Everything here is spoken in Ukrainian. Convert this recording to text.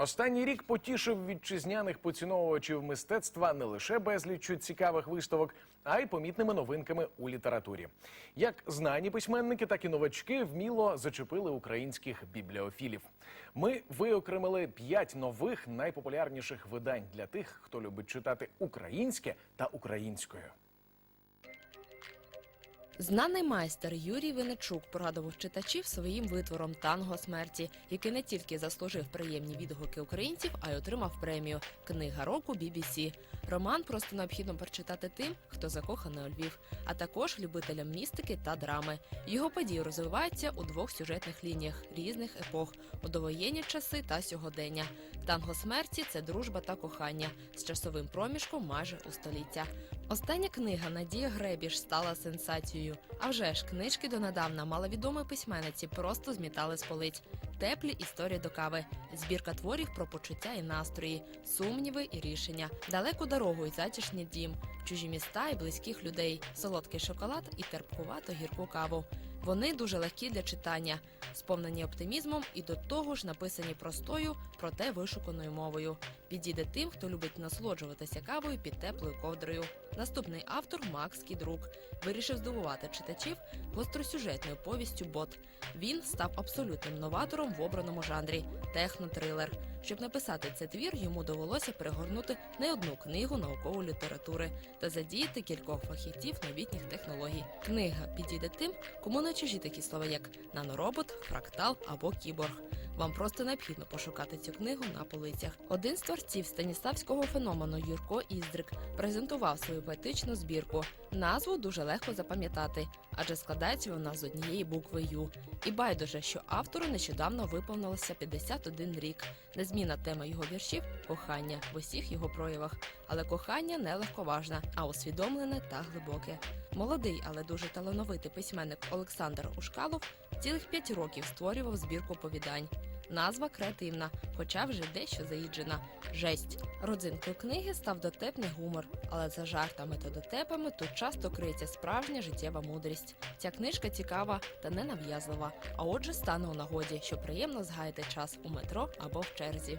Останній рік потішив вітчизняних поціновувачів мистецтва не лише безліччю цікавих виставок, а й помітними новинками у літературі. Як знані письменники, так і новачки вміло зачепили українських бібліофілів. Ми виокремили п'ять нових найпопулярніших видань для тих, хто любить читати українське та українською. Знаний майстер Юрій Винничук порадував читачів своїм витвором Танго смерті, який не тільки заслужив приємні відгуки українців, а й отримав премію Книга року BBC. Роман просто необхідно прочитати тим, хто закоханий у Львів, а також любителям містики та драми. Його події розвиваються у двох сюжетних лініях різних епох у довоєнні часи та сьогодення. Танго смерті це дружба та кохання з часовим проміжком майже у століття. Остання книга Надія Гребіш стала сенсацією. А вже ж книжки донедавна маловідомої письменниці просто змітали з полиць. Теплі історії до кави, збірка творів про почуття і настрої, сумніви і рішення, далеку дорогу і затішний дім, чужі міста і близьких людей, солодкий шоколад і терпкувато гірку каву. Вони дуже легкі для читання, сповнені оптимізмом і до того ж написані простою, проте вишуканою мовою. Підійде тим, хто любить насолоджуватися кавою під теплою ковдрою. Наступний автор Макс Кідрук вирішив здивувати читачів гостросюжетною повістю Бот. Він став абсолютним новатором в обраному жанрі технотрилер. Щоб написати цей твір, йому довелося перегорнути не одну книгу наукової літератури та задіяти кількох фахівців новітніх технологій. Книга підійде тим, кому не чужі такі слова, як наноробот, фрактал або кіборг. Вам просто необхідно пошукати цю книгу на полицях. Один з творців станіславського феномену Юрко Іздрик презентував свою поетичну збірку. Назву дуже легко запам'ятати, адже складається вона з однієї букви Ю. І байдуже, що автору нещодавно виповнилося 51 рік. Незмінна тема його віршів кохання в усіх його проявах. Але кохання не легковажне, а усвідомлене та глибоке. Молодий, але дуже талановитий письменник Олександр Ушкалов цілих п'ять років створював збірку повідань. Назва креативна, хоча вже дещо заїджена. Жесть. Родзинкою книги став дотепний гумор, але за жартами та дотепами тут часто криється справжня життєва мудрість. Ця книжка цікава та ненав'язлива, а отже стане у нагоді, що приємно згаяти час у метро або в черзі.